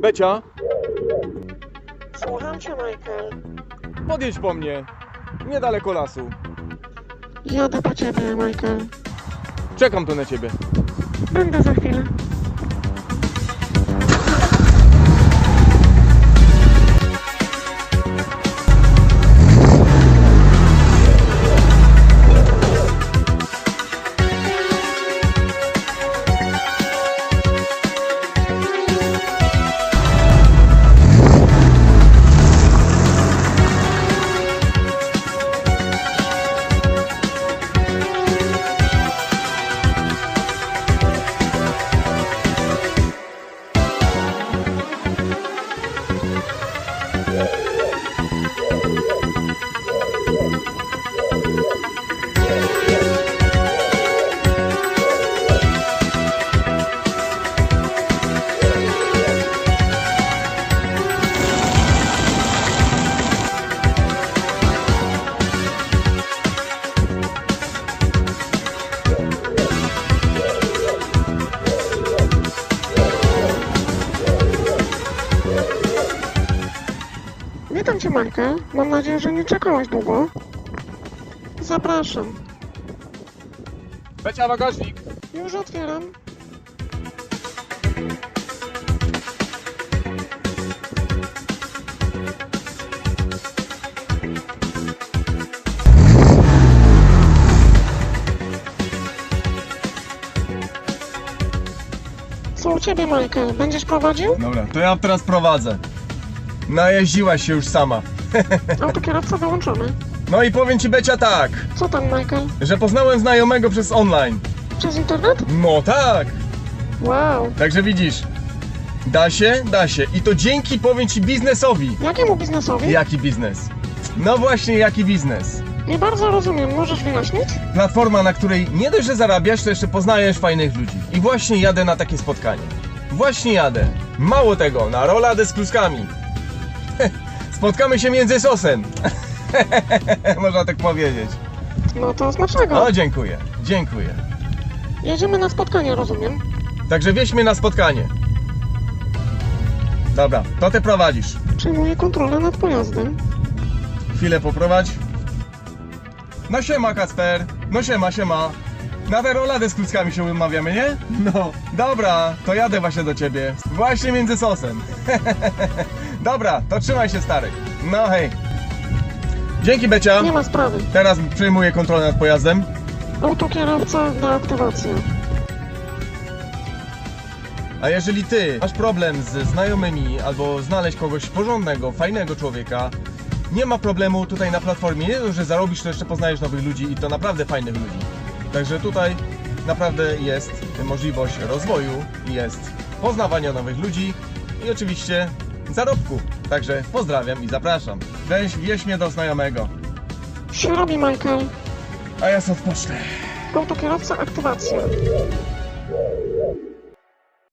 Becia, Słucham cię, Michael. podjedź po mnie. Niedaleko lasu. Jadę po ciebie, Michael. Czekam tu na ciebie. Będę za chwilę. Yeah. Michael. Mam nadzieję, że nie czekałaś długo. Zapraszam. Becia, bagażnik. Już otwieram. Co u ciebie, Michael? Będziesz prowadził? Dobra, to ja teraz prowadzę. Najeździłaś się już sama. Autokierowca wyłączony. No i powiem ci Becia tak, Co tam, Michael? że poznałem znajomego przez online. Przez internet? No tak, Wow. także widzisz. Da się, da się. I to dzięki powiem ci biznesowi. Jakiemu biznesowi? Jaki biznes? No właśnie, jaki biznes? Nie bardzo rozumiem. Możesz wyjaśnić? Platforma, na której nie dość, że zarabiasz, to jeszcze poznajesz fajnych ludzi. I właśnie jadę na takie spotkanie. Właśnie jadę. Mało tego, na roladę z kluskami. Spotkamy się między sosem. Można tak powiedzieć. No to smacznego. O, dziękuję, dziękuję. Jedziemy na spotkanie, rozumiem. Także wieź mnie na spotkanie. Dobra, to ty prowadzisz. Przejmuję kontrolę nad pojazdem. Chwilę poprowadź. No siema Kacper, no siema, siema. Na tę roladę z kluckami się umawiamy, nie? No. Dobra, to jadę właśnie do ciebie. Właśnie między sosem. Dobra, to trzymaj się stary. No hej. Dzięki Becia. Nie ma sprawy. Teraz przejmuję kontrolę nad pojazdem. Autokierowca na aktywację. A jeżeli ty masz problem z znajomymi albo znaleźć kogoś porządnego, fajnego człowieka, nie ma problemu tutaj na platformie. Nie dość, że zarobisz, to jeszcze poznajesz nowych ludzi i to naprawdę fajnych ludzi. Także tutaj naprawdę jest możliwość rozwoju, jest poznawania nowych ludzi i oczywiście zarobku. Także pozdrawiam i zapraszam. Weź, wieź mnie do znajomego, Się robi, Michael. a ja sobie odpocznę. Autokierowca aktywacja.